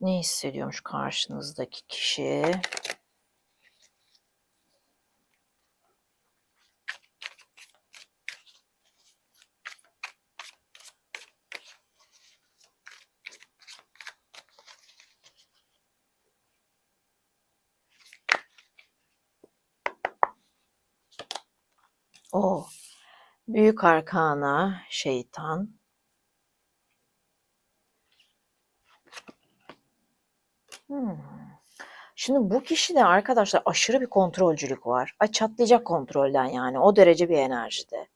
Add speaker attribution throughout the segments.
Speaker 1: Ne hissediyormuş karşınızdaki kişi? O büyük arkana şeytan. Hmm. Şimdi bu kişide arkadaşlar aşırı bir kontrolcülük var. Ay çatlayacak kontrolden yani o derece bir enerjide.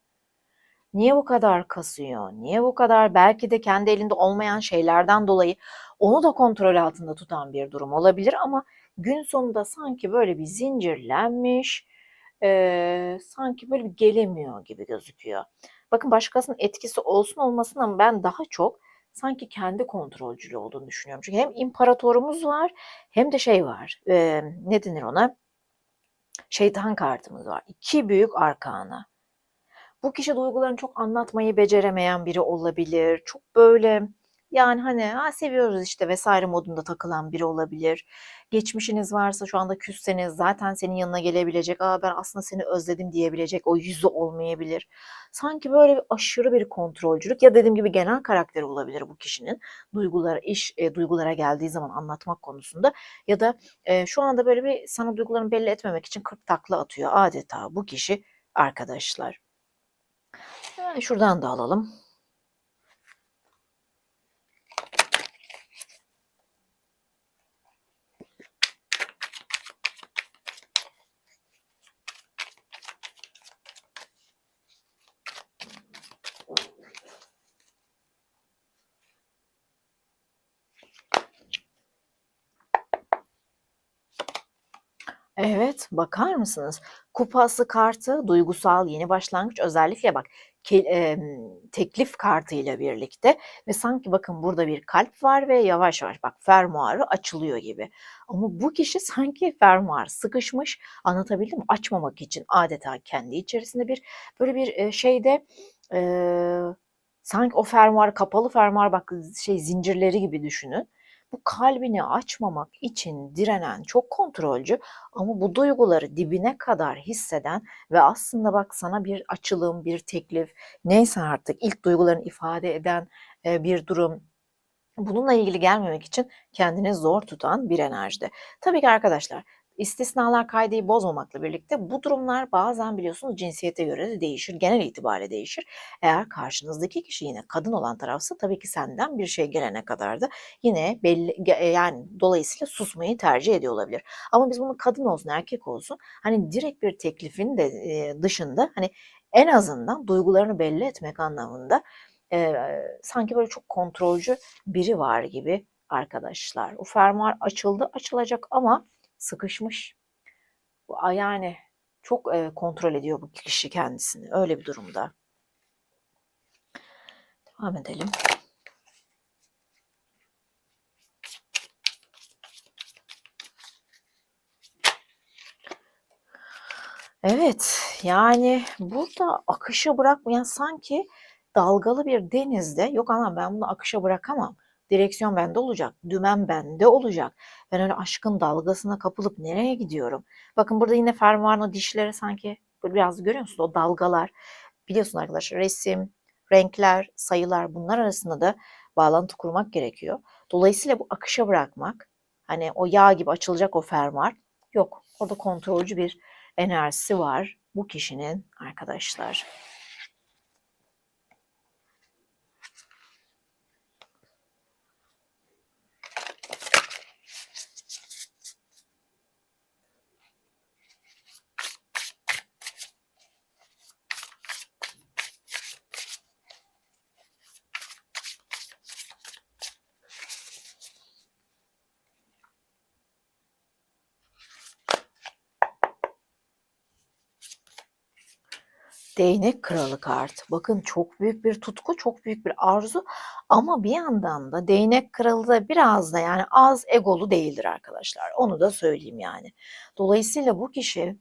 Speaker 1: Niye bu kadar kasıyor? Niye bu kadar belki de kendi elinde olmayan şeylerden dolayı onu da kontrol altında tutan bir durum olabilir ama gün sonunda sanki böyle bir zincirlenmiş, e, sanki böyle bir gelemiyor gibi gözüküyor. Bakın başkasının etkisi olsun olmasın ama ben daha çok sanki kendi kontrolcülü olduğunu düşünüyorum. Çünkü hem imparatorumuz var hem de şey var. E, ne denir ona? Şeytan kartımız var. İki büyük arkana. Bu kişi duygularını çok anlatmayı beceremeyen biri olabilir. Çok böyle yani hani ha, seviyoruz işte vesaire modunda takılan biri olabilir. Geçmişiniz varsa şu anda küsseniz zaten senin yanına gelebilecek. Aa ben aslında seni özledim diyebilecek o yüzü olmayabilir. Sanki böyle bir aşırı bir kontrolcülük ya dediğim gibi genel karakteri olabilir bu kişinin. Duygulara iş e, duygulara geldiği zaman anlatmak konusunda ya da e, şu anda böyle bir sana duygularını belli etmemek için 40 takla atıyor adeta bu kişi arkadaşlar. Yani şuradan da alalım. Evet, bakar mısınız? Kupası kartı duygusal yeni başlangıç özellikle bak ke, e, teklif kartıyla birlikte ve sanki bakın burada bir kalp var ve yavaş yavaş bak fermuarı açılıyor gibi. Ama bu kişi sanki fermuar sıkışmış anlatabildim mi? Açmamak için adeta kendi içerisinde bir böyle bir e, şeyde e, sanki o fermuar kapalı fermuar bak şey zincirleri gibi düşünün bu kalbini açmamak için direnen çok kontrolcü ama bu duyguları dibine kadar hisseden ve aslında bak sana bir açılım, bir teklif neyse artık ilk duygularını ifade eden bir durum bununla ilgili gelmemek için kendini zor tutan bir enerjide. Tabii ki arkadaşlar İstisnalar kaydeyi bozmamakla birlikte bu durumlar bazen biliyorsunuz cinsiyete göre de değişir. Genel itibariyle değişir. Eğer karşınızdaki kişi yine kadın olan tarafsa tabii ki senden bir şey gelene kadar da yine belli e, yani dolayısıyla susmayı tercih ediyor olabilir. Ama biz bunu kadın olsun erkek olsun hani direkt bir teklifin de e, dışında hani en azından duygularını belli etmek anlamında e, sanki böyle çok kontrolcü biri var gibi arkadaşlar. O fermuar açıldı açılacak ama sıkışmış. Yani çok kontrol ediyor bu kişi kendisini. Öyle bir durumda. Devam edelim. Evet, yani burada akışa bırakmayan sanki dalgalı bir denizde yok ama ben bunu akışa bırakamam Direksiyon bende olacak. Dümen bende olacak. Ben öyle aşkın dalgasına kapılıp nereye gidiyorum? Bakın burada yine fermuarın dişleri sanki biraz görüyor musunuz? O dalgalar. Biliyorsun arkadaşlar resim, renkler, sayılar bunlar arasında da bağlantı kurmak gerekiyor. Dolayısıyla bu akışa bırakmak hani o yağ gibi açılacak o fermuar yok. Orada kontrolcü bir enerjisi var bu kişinin arkadaşlar. Değnek kralı kart. Bakın çok büyük bir tutku, çok büyük bir arzu ama bir yandan da değnek kralı da biraz da yani az egolu değildir arkadaşlar. Onu da söyleyeyim yani. Dolayısıyla bu kişi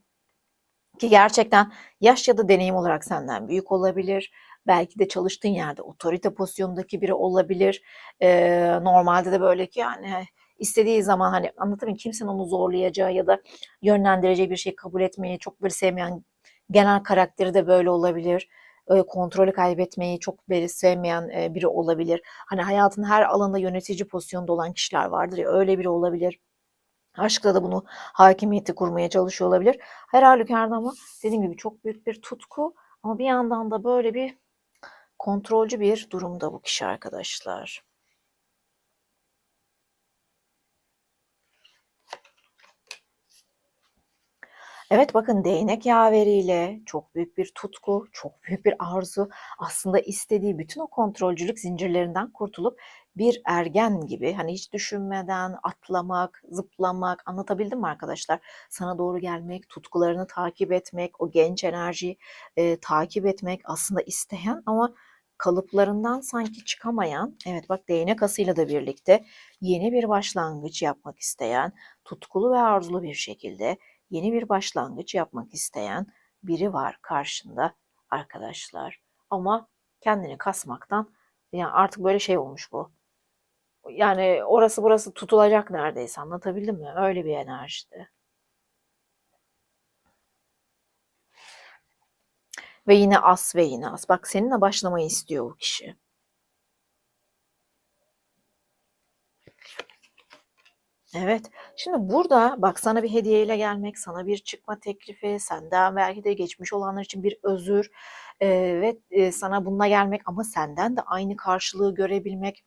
Speaker 1: ki gerçekten yaş ya da deneyim olarak senden büyük olabilir. Belki de çalıştığın yerde otorite pozisyondaki biri olabilir. Ee, normalde de böyle ki yani istediği zaman hani anlatayım kimsenin onu zorlayacağı ya da yönlendireceği bir şey kabul etmeyi çok böyle sevmeyen genel karakteri de böyle olabilir. E, kontrolü kaybetmeyi çok böyle sevmeyen e, biri olabilir. Hani hayatın her alanında yönetici pozisyonda olan kişiler vardır ya öyle biri olabilir. Aşkla da bunu hakimiyeti kurmaya çalışıyor olabilir. Her halükarda ama dediğim gibi çok büyük bir tutku ama bir yandan da böyle bir kontrolcü bir durumda bu kişi arkadaşlar. Evet bakın değnek yaveriyle çok büyük bir tutku, çok büyük bir arzu aslında istediği bütün o kontrolcülük zincirlerinden kurtulup bir ergen gibi hani hiç düşünmeden atlamak, zıplamak anlatabildim mi arkadaşlar? Sana doğru gelmek, tutkularını takip etmek, o genç enerjiyi e, takip etmek aslında isteyen ama kalıplarından sanki çıkamayan, evet bak değnek asıyla da birlikte yeni bir başlangıç yapmak isteyen, tutkulu ve arzulu bir şekilde yeni bir başlangıç yapmak isteyen biri var karşında arkadaşlar. Ama kendini kasmaktan yani artık böyle şey olmuş bu. Yani orası burası tutulacak neredeyse anlatabildim mi? Öyle bir enerjide. Ve yine as ve yine as. Bak seninle başlamayı istiyor bu kişi. Evet. Şimdi burada bak sana bir hediyeyle gelmek, sana bir çıkma teklifi, senden belki de geçmiş olanlar için bir özür e, ve e, sana bununla gelmek ama senden de aynı karşılığı görebilmek.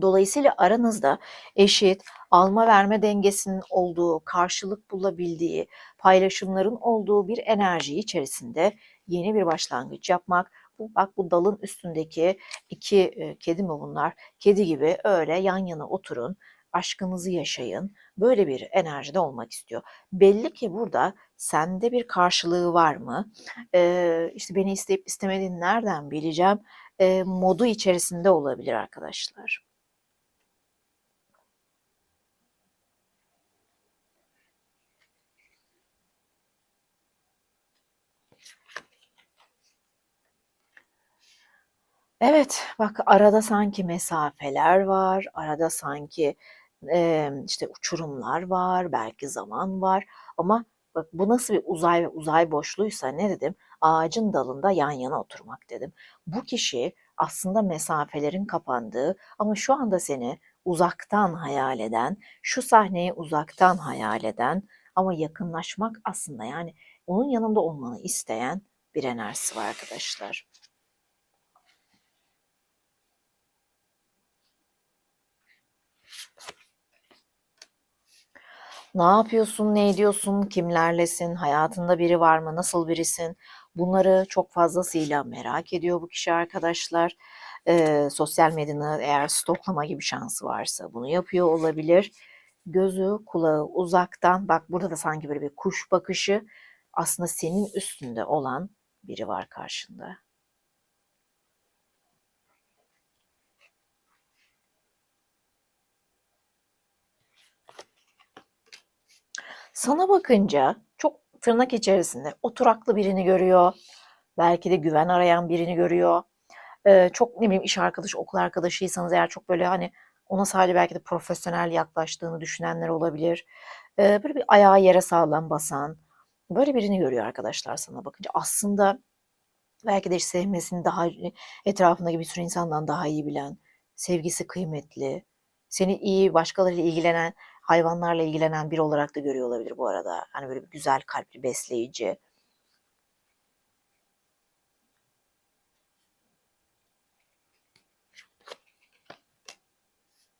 Speaker 1: Dolayısıyla aranızda eşit, alma verme dengesinin olduğu, karşılık bulabildiği, paylaşımların olduğu bir enerji içerisinde yeni bir başlangıç yapmak. Bu, bak bu dalın üstündeki iki e, kedi mi bunlar? Kedi gibi öyle yan yana oturun aşkınızı yaşayın. Böyle bir enerjide olmak istiyor. Belli ki burada sende bir karşılığı var mı? Ee, işte beni isteyip istemediğini nereden bileceğim? Ee, modu içerisinde olabilir arkadaşlar. Evet, bak arada sanki mesafeler var, arada sanki Emm, işte, uçurumlar var, belki zaman var ama bak bu nasıl bir uzay ve uzay boşluğuysa ne dedim? Ağacın dalında yan yana oturmak dedim. Bu kişi aslında mesafelerin kapandığı ama şu anda seni uzaktan hayal eden, şu sahneyi uzaktan hayal eden ama yakınlaşmak aslında yani onun yanında olmanı isteyen bir enerjisi var arkadaşlar. Ne yapıyorsun, ne ediyorsun, kimlerlesin, hayatında biri var mı, nasıl birisin? Bunları çok fazlasıyla merak ediyor bu kişi arkadaşlar. Ee, sosyal medyanı eğer stoklama gibi şansı varsa bunu yapıyor olabilir. Gözü, kulağı uzaktan, bak burada da sanki böyle bir kuş bakışı aslında senin üstünde olan biri var karşında. Sana bakınca çok tırnak içerisinde oturaklı birini görüyor. Belki de güven arayan birini görüyor. Ee, çok ne bileyim iş arkadaşı, okul arkadaşıysanız eğer çok böyle hani ona sadece belki de profesyonel yaklaştığını düşünenler olabilir. Ee, böyle bir ayağı yere sağlam basan, böyle birini görüyor arkadaşlar sana bakınca. Aslında belki de sevmesini daha etrafındaki bir sürü insandan daha iyi bilen, sevgisi kıymetli, seni iyi başkalarıyla ilgilenen hayvanlarla ilgilenen biri olarak da görüyor olabilir bu arada. Hani böyle güzel kalpli, besleyici.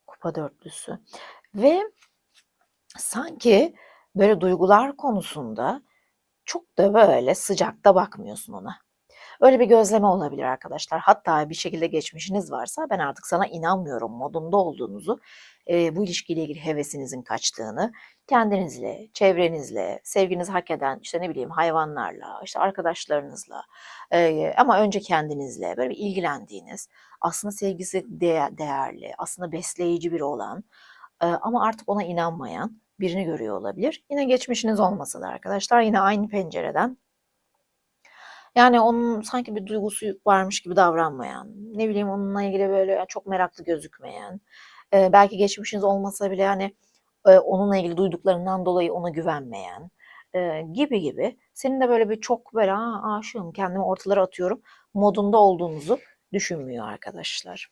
Speaker 1: Kupa dörtlüsü. Ve sanki böyle duygular konusunda çok da böyle sıcakta bakmıyorsun ona. Öyle bir gözleme olabilir arkadaşlar. Hatta bir şekilde geçmişiniz varsa ben artık sana inanmıyorum modunda olduğunuzu e, bu ilişkiyle ilgili hevesinizin kaçtığını, kendinizle, çevrenizle, sevginizi hak eden işte ne bileyim hayvanlarla, işte arkadaşlarınızla e, ama önce kendinizle böyle bir ilgilendiğiniz, aslında sevgisi de- değerli, aslında besleyici biri olan e, ama artık ona inanmayan birini görüyor olabilir. Yine geçmişiniz olmasa da arkadaşlar yine aynı pencereden yani onun sanki bir duygusu varmış gibi davranmayan, ne bileyim onunla ilgili böyle çok meraklı gözükmeyen, e, belki geçmişiniz olmasa bile hani e, onunla ilgili duyduklarından dolayı ona güvenmeyen e, gibi gibi. Senin de böyle bir çok böyle Aa, aşığım kendimi ortalara atıyorum modunda olduğunuzu düşünmüyor arkadaşlar.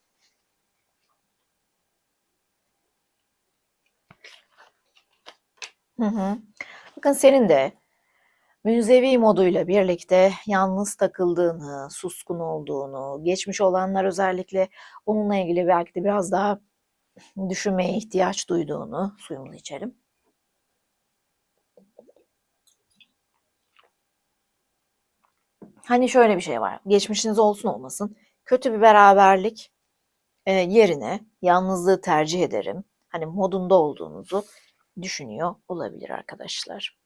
Speaker 1: Hı hı. Bakın senin de münzevi moduyla birlikte yalnız takıldığını, suskun olduğunu, geçmiş olanlar özellikle onunla ilgili belki de biraz daha düşünmeye ihtiyaç duyduğunu suyumuzu içelim. Hani şöyle bir şey var. Geçmişiniz olsun olmasın. Kötü bir beraberlik e, yerine yalnızlığı tercih ederim. Hani modunda olduğunuzu düşünüyor olabilir arkadaşlar.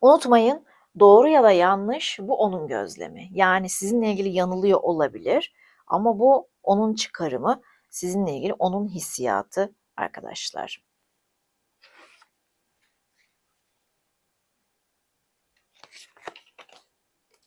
Speaker 1: Unutmayın doğru ya da yanlış bu onun gözlemi. Yani sizinle ilgili yanılıyor olabilir ama bu onun çıkarımı, sizinle ilgili onun hissiyatı arkadaşlar.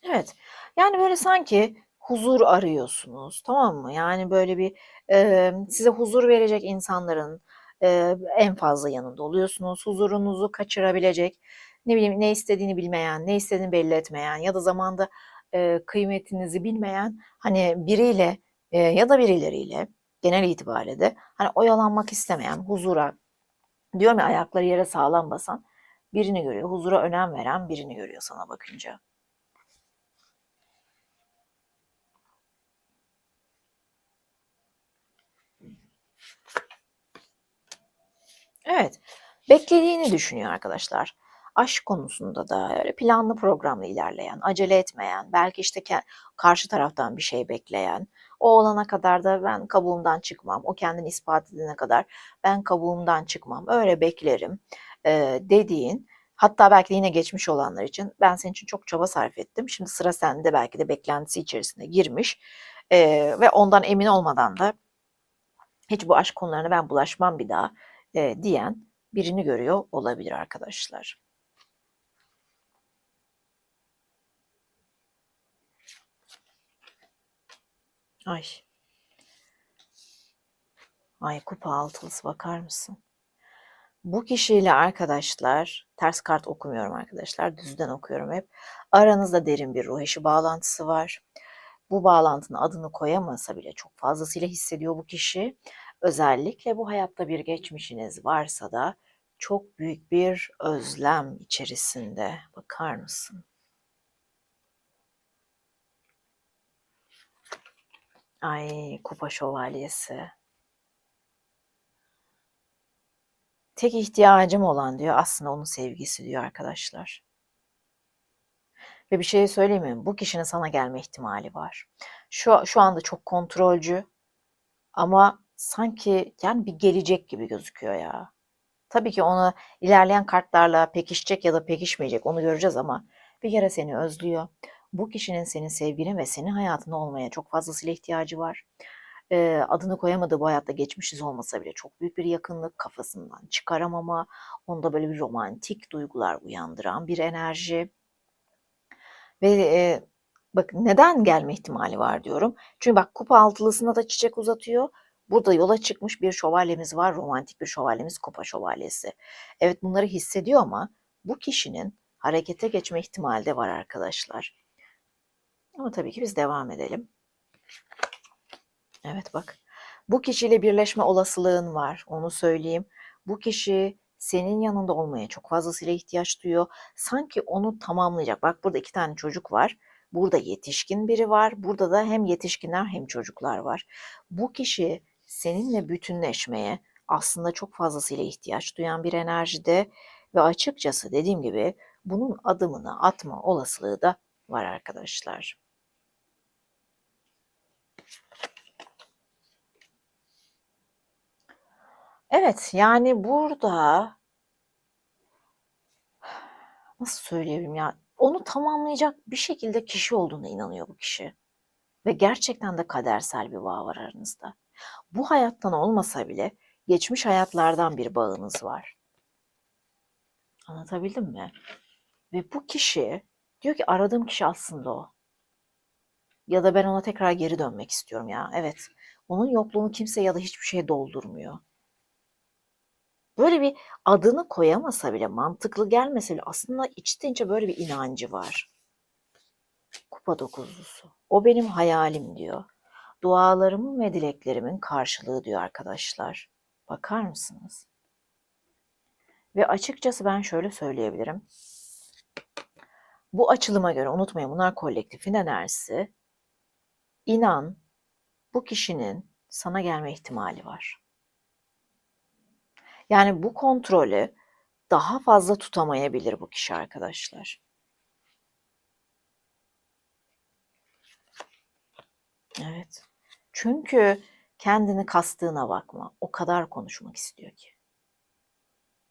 Speaker 1: Evet. Yani böyle sanki huzur arıyorsunuz, tamam mı? Yani böyle bir e, size huzur verecek insanların e, en fazla yanında oluyorsunuz. Huzurunuzu kaçırabilecek, ne bileyim ne istediğini bilmeyen, ne istediğini belli etmeyen ya da zamanda e, kıymetinizi bilmeyen hani biriyle e, ya da birileriyle genel itibariyle de hani oyalanmak istemeyen, huzura diyorum ya ayakları yere sağlam basan birini görüyor. Huzura önem veren birini görüyor sana bakınca. Evet, beklediğini düşünüyor arkadaşlar. Aşk konusunda da öyle planlı programlı ilerleyen, acele etmeyen, belki işte karşı taraftan bir şey bekleyen, o olana kadar da ben kabuğumdan çıkmam, o kendini ispat edene kadar ben kabuğumdan çıkmam, öyle beklerim e, dediğin, hatta belki de yine geçmiş olanlar için ben senin için çok çaba sarf ettim, şimdi sıra sende belki de beklentisi içerisine girmiş e, ve ondan emin olmadan da hiç bu aşk konularına ben bulaşmam bir daha e, diyen birini görüyor olabilir arkadaşlar. Ay. Ay kupa altılısı bakar mısın? Bu kişiyle arkadaşlar, ters kart okumuyorum arkadaşlar, düzden okuyorum hep. Aranızda derin bir ruh eşi bağlantısı var. Bu bağlantının adını koyamasa bile çok fazlasıyla hissediyor bu kişi. Özellikle bu hayatta bir geçmişiniz varsa da çok büyük bir özlem içerisinde. Bakar mısın? Ay kupa şövalyesi. Tek ihtiyacım olan diyor aslında onun sevgisi diyor arkadaşlar. Ve bir şey söyleyeyim mi? Bu kişinin sana gelme ihtimali var. Şu, şu anda çok kontrolcü ama sanki yani bir gelecek gibi gözüküyor ya. Tabii ki onu ilerleyen kartlarla pekişecek ya da pekişmeyecek onu göreceğiz ama bir kere seni özlüyor. Bu kişinin senin sevginin ve senin hayatında olmaya çok fazlasıyla ihtiyacı var. Ee, adını koyamadığı bu hayatta geçmişiz olmasa bile çok büyük bir yakınlık kafasından çıkaramama, onda böyle bir romantik duygular uyandıran bir enerji. Ve e, bak neden gelme ihtimali var diyorum. Çünkü bak kupa altılısına da çiçek uzatıyor. Burada yola çıkmış bir şövalyemiz var. Romantik bir şövalyemiz kupa şövalyesi. Evet bunları hissediyor ama bu kişinin harekete geçme ihtimali de var arkadaşlar. Ama tabii ki biz devam edelim. Evet bak. Bu kişiyle birleşme olasılığın var. Onu söyleyeyim. Bu kişi senin yanında olmaya çok fazlasıyla ihtiyaç duyuyor. Sanki onu tamamlayacak. Bak burada iki tane çocuk var. Burada yetişkin biri var. Burada da hem yetişkinler hem çocuklar var. Bu kişi seninle bütünleşmeye aslında çok fazlasıyla ihtiyaç duyan bir enerjide ve açıkçası dediğim gibi bunun adımını atma olasılığı da var arkadaşlar. Evet, yani burada nasıl söyleyebilirim ya? Onu tamamlayacak bir şekilde kişi olduğuna inanıyor bu kişi. Ve gerçekten de kadersel bir bağ var aranızda. Bu hayattan olmasa bile geçmiş hayatlardan bir bağınız var. Anlatabildim mi? Ve bu kişi diyor ki aradığım kişi aslında o. Ya da ben ona tekrar geri dönmek istiyorum ya. Evet. Onun yokluğunu kimse ya da hiçbir şey doldurmuyor. Böyle bir adını koyamasa bile, mantıklı gelmese bile aslında içten içe böyle bir inancı var. Kupa dokuzlusu. O benim hayalim diyor. Dualarımın ve dileklerimin karşılığı diyor arkadaşlar. Bakar mısınız? Ve açıkçası ben şöyle söyleyebilirim. Bu açılıma göre unutmayın bunlar kolektifin enerjisi. İnan bu kişinin sana gelme ihtimali var. Yani bu kontrolü daha fazla tutamayabilir bu kişi arkadaşlar. Evet. Çünkü kendini kastığına bakma. O kadar konuşmak istiyor ki.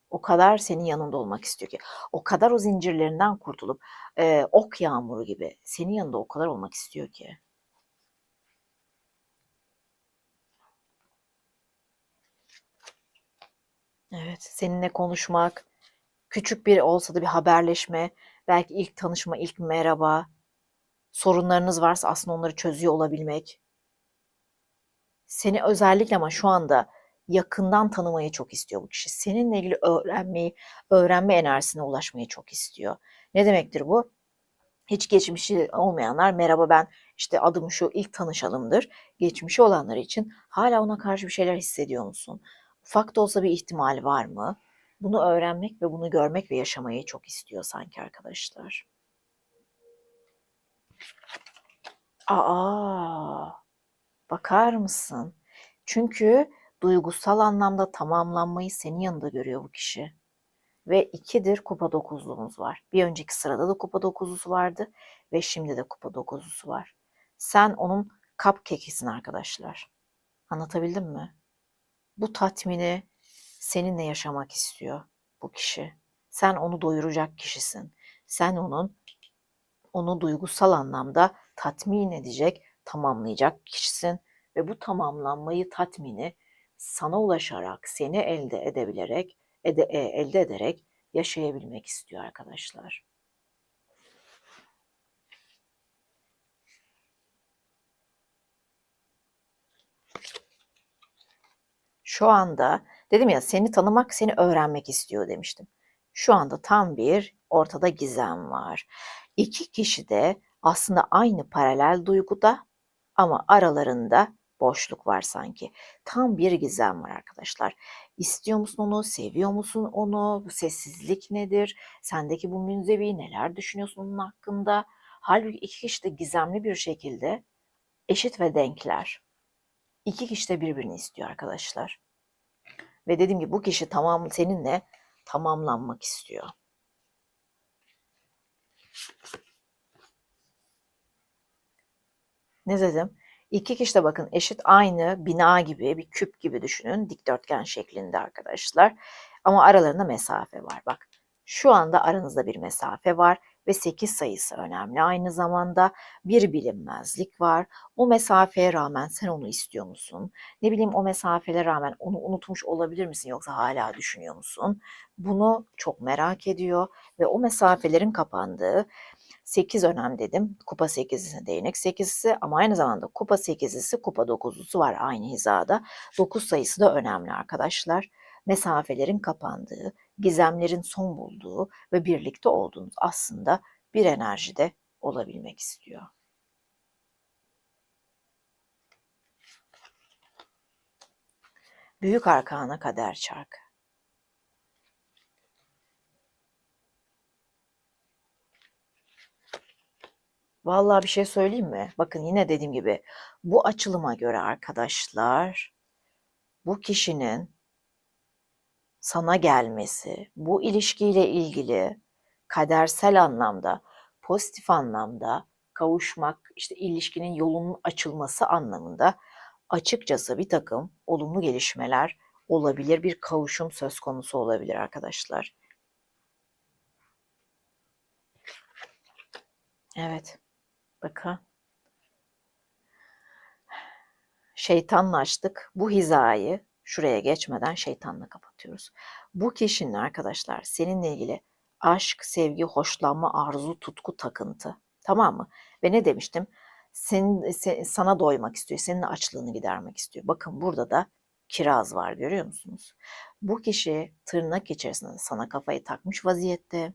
Speaker 1: O kadar senin yanında olmak istiyor ki. O kadar o zincirlerinden kurtulup e, ok yağmuru gibi senin yanında o kadar olmak istiyor ki. Evet, seninle konuşmak, küçük bir olsa da bir haberleşme, belki ilk tanışma, ilk merhaba, sorunlarınız varsa aslında onları çözüyor olabilmek. Seni özellikle ama şu anda yakından tanımayı çok istiyor bu kişi. Seninle ilgili öğrenmeyi, öğrenme enerjisine ulaşmayı çok istiyor. Ne demektir bu? Hiç geçmişi olmayanlar merhaba ben işte adım şu ilk tanışalımdır. Geçmişi olanlar için hala ona karşı bir şeyler hissediyor musun? Ufak olsa bir ihtimal var mı? Bunu öğrenmek ve bunu görmek ve yaşamayı çok istiyor sanki arkadaşlar. Aa, bakar mısın? Çünkü duygusal anlamda tamamlanmayı senin yanında görüyor bu kişi. Ve ikidir kupa dokuzluğumuz var. Bir önceki sırada da kupa dokuzlusu vardı ve şimdi de kupa dokuzlusu var. Sen onun cupcake'isin arkadaşlar. Anlatabildim mi? Bu tatmini seninle yaşamak istiyor bu kişi. Sen onu doyuracak kişisin. Sen onun onu duygusal anlamda tatmin edecek, tamamlayacak kişisin ve bu tamamlanmayı, tatmini sana ulaşarak, seni elde edebilerek, ede, elde ederek yaşayabilmek istiyor arkadaşlar. Şu anda dedim ya seni tanımak, seni öğrenmek istiyor demiştim. Şu anda tam bir ortada gizem var. İki kişi de aslında aynı paralel duyguda ama aralarında boşluk var sanki. Tam bir gizem var arkadaşlar. İstiyor musun onu? Seviyor musun onu? Bu sessizlik nedir? Sendeki bu münzevi neler düşünüyorsun onun hakkında? Halbuki iki kişi de gizemli bir şekilde eşit ve denkler. İki kişi de birbirini istiyor arkadaşlar. Ve dediğim gibi bu kişi tamam seninle tamamlanmak istiyor. Ne dedim? İki kişi de bakın eşit aynı bina gibi bir küp gibi düşünün. Dikdörtgen şeklinde arkadaşlar. Ama aralarında mesafe var. Bak şu anda aranızda bir mesafe var ve 8 sayısı önemli. Aynı zamanda bir bilinmezlik var. O mesafeye rağmen sen onu istiyor musun? Ne bileyim o mesafele rağmen onu unutmuş olabilir misin yoksa hala düşünüyor musun? Bunu çok merak ediyor ve o mesafelerin kapandığı 8 önem dedim. Kupa 8'ine değnek 8'si ama aynı zamanda kupa 8'lisi kupa 9'lusu var aynı hizada. 9 sayısı da önemli arkadaşlar. Mesafelerin kapandığı, gizemlerin son bulduğu ve birlikte olduğunuz aslında bir enerjide olabilmek istiyor. Büyük arkana kader çarkı. Vallahi bir şey söyleyeyim mi? Bakın yine dediğim gibi bu açılıma göre arkadaşlar bu kişinin sana gelmesi, bu ilişkiyle ilgili kadersel anlamda, pozitif anlamda kavuşmak, işte ilişkinin yolunun açılması anlamında açıkçası bir takım olumlu gelişmeler olabilir. Bir kavuşum söz konusu olabilir arkadaşlar. Evet. Bakın. Şeytanla açtık. Bu hizayı şuraya geçmeden şeytanla kapatıyoruz. Bu kişinin arkadaşlar seninle ilgili aşk, sevgi, hoşlanma, arzu, tutku, takıntı. Tamam mı? Ve ne demiştim? Senin, sen, sana doymak istiyor, senin açlığını gidermek istiyor. Bakın burada da kiraz var görüyor musunuz? Bu kişi tırnak içerisinde sana kafayı takmış vaziyette.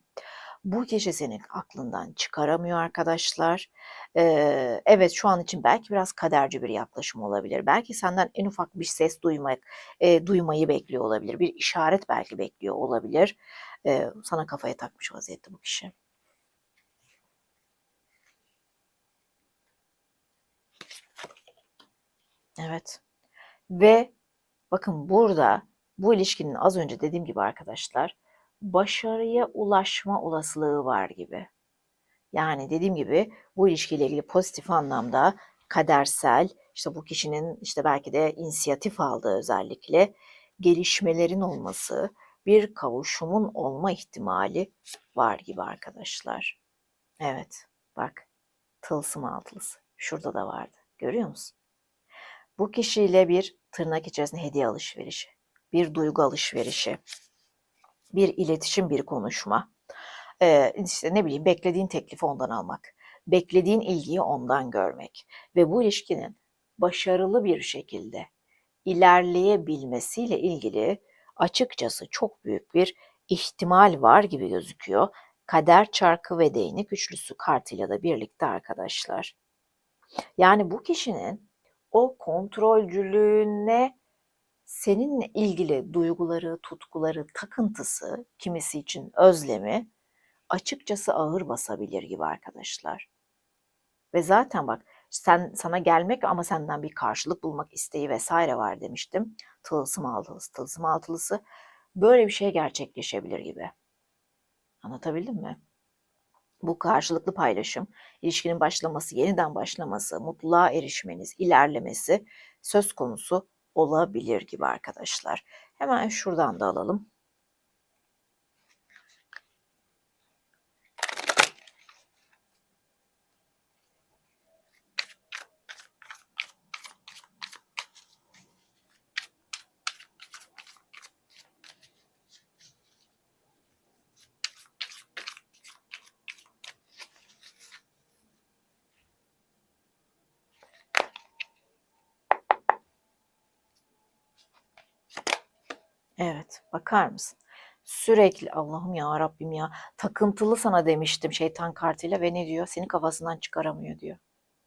Speaker 1: Bu seni aklından çıkaramıyor arkadaşlar. Ee, evet şu an için belki biraz kaderci bir yaklaşım olabilir. Belki senden en ufak bir ses duymak, e, duymayı bekliyor olabilir. Bir işaret belki bekliyor olabilir. Ee, sana kafaya takmış vaziyette bu kişi. Evet. Ve bakın burada bu ilişkinin az önce dediğim gibi arkadaşlar başarıya ulaşma olasılığı var gibi. Yani dediğim gibi bu ilişkiyle ilgili pozitif anlamda kadersel, işte bu kişinin işte belki de inisiyatif aldığı özellikle gelişmelerin olması, bir kavuşumun olma ihtimali var gibi arkadaşlar. Evet, bak tılsım altılısı. Şurada da vardı. Görüyor musun? Bu kişiyle bir tırnak içerisinde hediye alışverişi, bir duygu alışverişi, bir iletişim, bir konuşma. Ee, işte ne bileyim beklediğin teklifi ondan almak, beklediğin ilgiyi ondan görmek ve bu ilişkinin başarılı bir şekilde ilerleyebilmesiyle ilgili açıkçası çok büyük bir ihtimal var gibi gözüküyor. Kader çarkı ve değnek üçlüsü kartıyla da birlikte arkadaşlar. Yani bu kişinin o kontrolcülüğüne seninle ilgili duyguları, tutkuları, takıntısı, kimisi için özlemi açıkçası ağır basabilir gibi arkadaşlar. Ve zaten bak sen sana gelmek ama senden bir karşılık bulmak isteği vesaire var demiştim. Tılsım altılısı, tılsım altılısı böyle bir şey gerçekleşebilir gibi. Anlatabildim mi? Bu karşılıklı paylaşım, ilişkinin başlaması, yeniden başlaması, mutluluğa erişmeniz, ilerlemesi söz konusu olabilir gibi arkadaşlar. Hemen şuradan da alalım. Evet, bakar mısın? Sürekli Allah'ım ya Rabbim ya takıntılı sana demiştim şeytan kartıyla ve ne diyor? Seni kafasından çıkaramıyor diyor.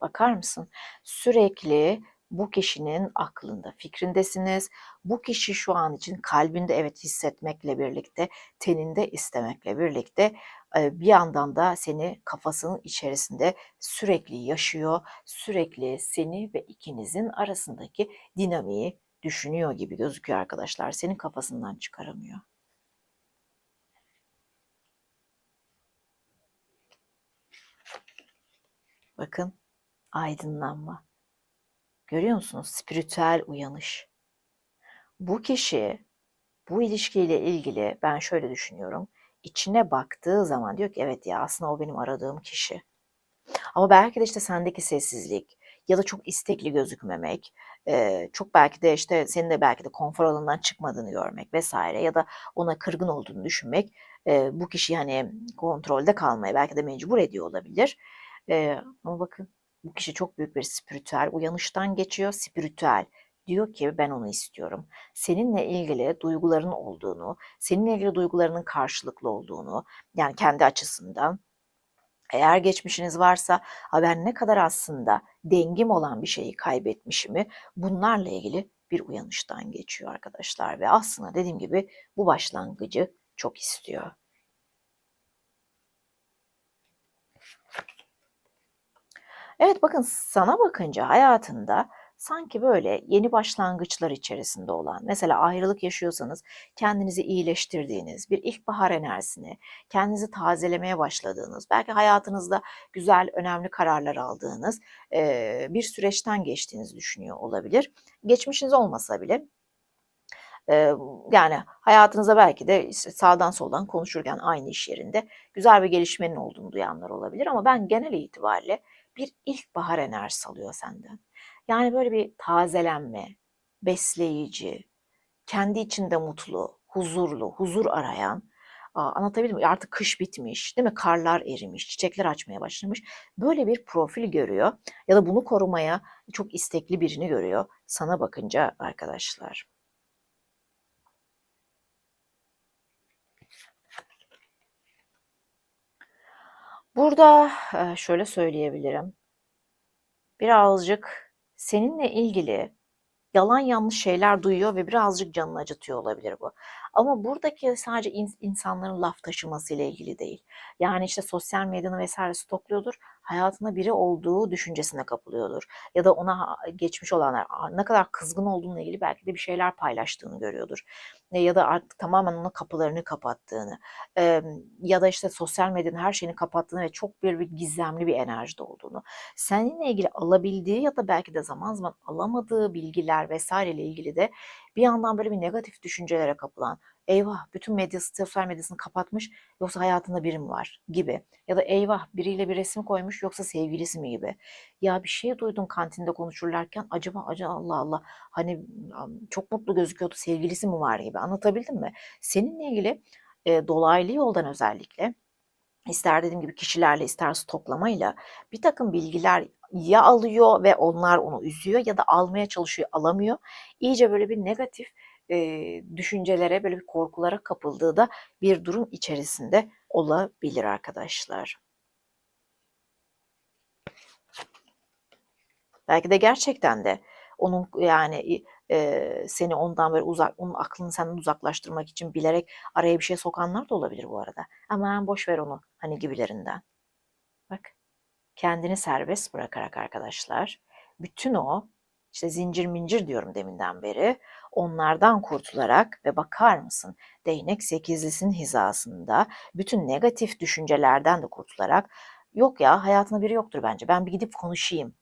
Speaker 1: Bakar mısın? Sürekli bu kişinin aklında, fikrindesiniz. Bu kişi şu an için kalbinde evet hissetmekle birlikte, teninde istemekle birlikte bir yandan da seni kafasının içerisinde sürekli yaşıyor. Sürekli seni ve ikinizin arasındaki dinamiği düşünüyor gibi gözüküyor arkadaşlar. Senin kafasından çıkaramıyor. Bakın aydınlanma. Görüyor musunuz? Spiritüel uyanış. Bu kişi bu ilişkiyle ilgili ben şöyle düşünüyorum. İçine baktığı zaman diyor ki evet ya aslında o benim aradığım kişi. Ama belki de işte sendeki sessizlik ya da çok istekli gözükmemek, çok belki de işte senin de belki de konfor alanından çıkmadığını görmek vesaire ya da ona kırgın olduğunu düşünmek bu kişi hani kontrolde kalmaya belki de mecbur ediyor olabilir. ama bakın bu kişi çok büyük bir spiritüel uyanıştan geçiyor. Spiritüel diyor ki ben onu istiyorum. Seninle ilgili duyguların olduğunu, seninle ilgili duygularının karşılıklı olduğunu yani kendi açısından eğer geçmişiniz varsa haber ne kadar aslında dengim olan bir şeyi kaybetmişimi bunlarla ilgili bir uyanıştan geçiyor arkadaşlar ve aslında dediğim gibi bu başlangıcı çok istiyor. Evet bakın sana bakınca hayatında sanki böyle yeni başlangıçlar içerisinde olan, mesela ayrılık yaşıyorsanız kendinizi iyileştirdiğiniz, bir ilkbahar enerjisini, kendinizi tazelemeye başladığınız, belki hayatınızda güzel, önemli kararlar aldığınız bir süreçten geçtiğinizi düşünüyor olabilir. Geçmişiniz olmasa bile yani hayatınıza belki de sağdan soldan konuşurken aynı iş yerinde güzel bir gelişmenin olduğunu duyanlar olabilir ama ben genel itibariyle bir ilkbahar enerjisi alıyor senden. Yani böyle bir tazelenme, besleyici, kendi içinde mutlu, huzurlu, huzur arayan, anlatabildim mi? Artık kış bitmiş, değil mi? Karlar erimiş, çiçekler açmaya başlamış. Böyle bir profil görüyor ya da bunu korumaya çok istekli birini görüyor sana bakınca arkadaşlar. Burada, şöyle söyleyebilirim. Birazcık seninle ilgili yalan yanlış şeyler duyuyor ve birazcık canını acıtıyor olabilir bu. Ama buradaki sadece ins insanların laf taşımasıyla ilgili değil. Yani, işte, sosyal medyanı vs. stokluyordur, hayatında biri olduğu düşüncesine kapılıyordur ya da ona geçmiş olanlar, ne kadar kızgın olduğunla ilgili belki de bir şeyler paylaştığını görüyordur. Eee, ya da artık tamamen ona kapılarını kapattığını, ya da, işte, sosyal medyanın her şeyini kapattığını ve çok böyle bir gizemli bir enerjide olduğunu, seninle ilgili alabildiği ya da belki de zaman zaman alamadığı bilgiler vs. ile ilgili de bir yandan böyle bir negatif düşüncelere kapılan, "Eyvah, bütün medyası sosyal medyasını kapatmış, yoksa hayatında biri mi var?" gibi ya da "Eyvah, biriyle bir resim koymuş, yoksa sevgilisi mi?" gibi. "Ya, bir şey duydum kantinde konuşurlarken, acaba aca Allah Allah, hani, çok mutlu gözüküyordu, sevgilisi mi var?" gibi. Anlatabildim mi? Seninle ilgili, eee, dolaylı yoldan özellikle ister dediğim gibi kişilerle ister stoklamayla birtakım bilgiler ya alıyor ve onlar onu üzüyor ya da almaya çalışıyor, alamıyor. İyice böyle bir negatif, eee, düşüncelere, böyle bir korkulara kapıldığı da bir durum içerisinde olabilir arkadaşlar. Belki de gerçekten de onun yani, eee, seni ondan böyle uzak onun aklını senden uzaklaştırmak için bilerek araya bir şey sokanlar da olabilir bu arada. "Aman boş ver onu." hani, gibilerinden. Bak, kendini serbest bırakarak arkadaşlar, bütün o, işte, zincir mincir diyorum deminden beri, onlardan kurtularak ve bakar mısın değnek sekizlisinin hizasında bütün negatif düşüncelerden de kurtularak, "Yok ya, hayatında biri yoktur bence, ben bir gidip konuşayım."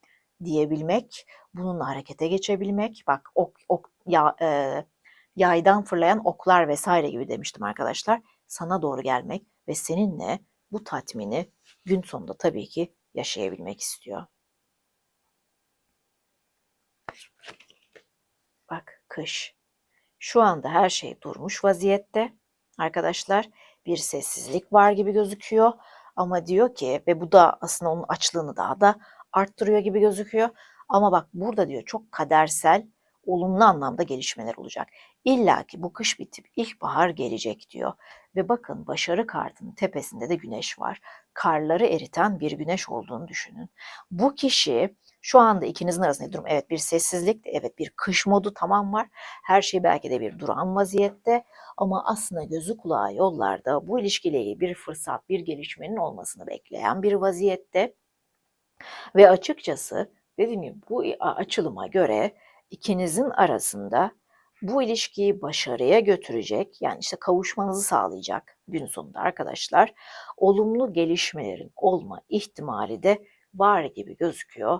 Speaker 1: diyebilmek, bununla harekete geçebilmek, bak ok ok ya eee, yaydan fırlayan oklar vs. gibi demiştim arkadaşlar, sana doğru gelmek ve seninle bu tatmini gün sonunda tabii ki yaşayabilmek istiyor. Bak, kış. Şu anda her şey durmuş vaziyette arkadaşlar. Bir sessizlik var gibi gözüküyor ama diyor ki ve bu da aslında onun açlığını daha da arttırıyor gibi gözüküyor. Ama bak burada diyor çok kadersel, olumlu anlamda gelişmeler olacak. İllaki bu kış bitip ilkbahar gelecek diyor ve bakın başarı kartının tepesinde de güneş var. Karları eriten bir güneş olduğunu düşünün. Bu kişi şu anda ikinizin arasındaki durum evet bir sessizlik, evet bir kış modu tamam var. Her şey belki de bir duran vaziyette ama aslında gözü kulağı yollarda bu ilişkiyle ilgili bir fırsat, bir gelişmenin olmasını bekleyen bir vaziyette. Ve açıkçası dediğim gibi bu a açılıma göre ikinizin arasında bu ilişkiyi başarıya götürecek, yani, işte, kavuşmanızı sağlayacak gün sonunda arkadaşlar, olumlu gelişmelerin olma ihtimali de var gibi gözüküyor